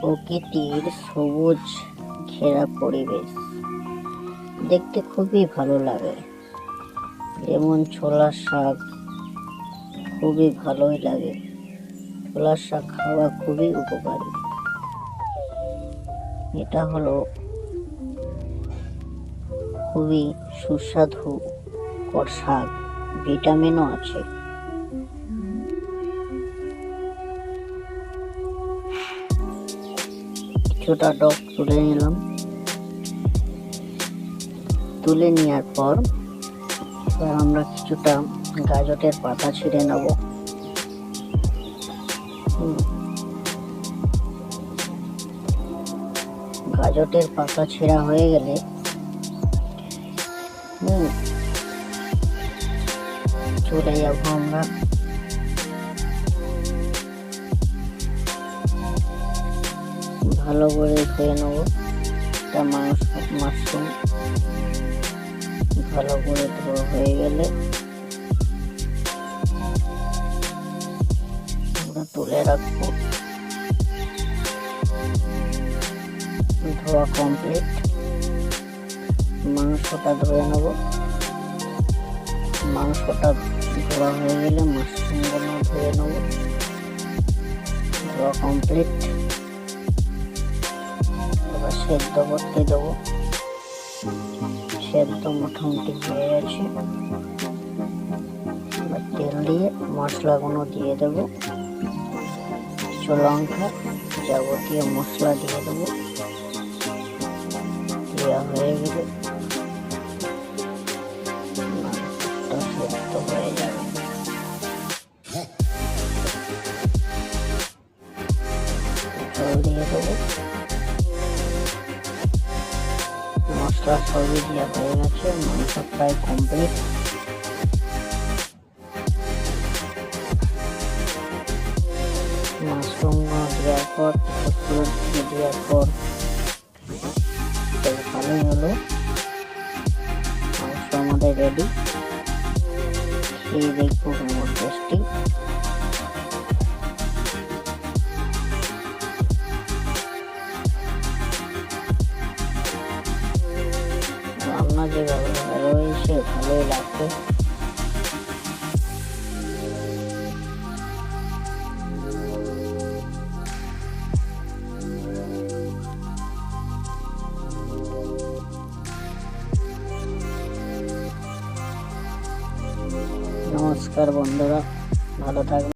প্রকৃতির সবুজ, ঘেরা পরিবেশ। দেখতে খুবই ভালো লাগে। যেমন ছোলার শাক খুবই ভালোই লাগে। ছোলার শাক খাওয়া খুবই উপকারী। এটা হলো খুবই সুস্বাদু কর শাক। ভিটামিনও আছে। কিছুটা ডক তুলে নিলাম তুলে নেওয়ার পর এবার আমরা কিছুটা গাজরের পাতা ছিঁড়ে নেব হুম। গাজরের পাতা ছেঁড়া হয়ে গেলে চলে যাব আমরা ভালো করে ধুয়ে নেব। একটা মাংস, মাশরুম। ভালো করে ধোয়া হয়ে গেলে তুলে রাখব। ধোয়া কমপ্লিট মাংসটা ধুয়ে নেব। মাংসটা ধোয়া হয়ে গেলে মাশরুমগুলো ধুয়ে নেব। ধোয়া কমপ্লিট সেদ্ধ করতে দেবো। সেদ্ধ মোটামুটি হয়ে গেছে। তেল দিয়ে মশলাগুলো দিয়ে দেবো। কিছু লঙ্কা যাবতীয় মশলা দিয়ে দেবো। দেওয়া হয়ে গেলে সেদ্ধ হয়ে দিয়ে দেবো। মশলা সবই দেওয়া হয়ে গেছে মাংস প্রায় কমপ্লিট মাশরুম দেওয়ার পর কিছুক্ষণ দেওয়ার পর ভালোই হলো। আমাদের রেডি খেয়ে দেখব কেমন টেস্টি ভালো হয়েছে ভালোই লাগবে নমস্কার বন্ধুরা ভালো থাকবেন।